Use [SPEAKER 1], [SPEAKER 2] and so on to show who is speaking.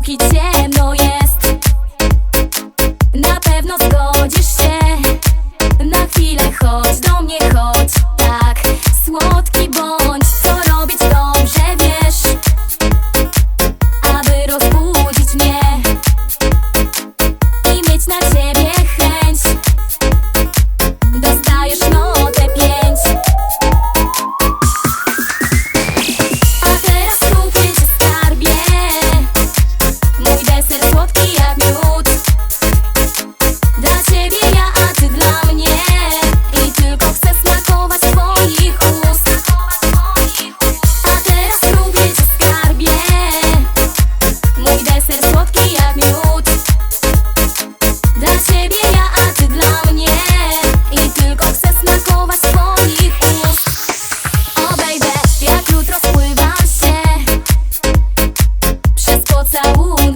[SPEAKER 1] póki ciemno jest Na pewno zgodzę saúde.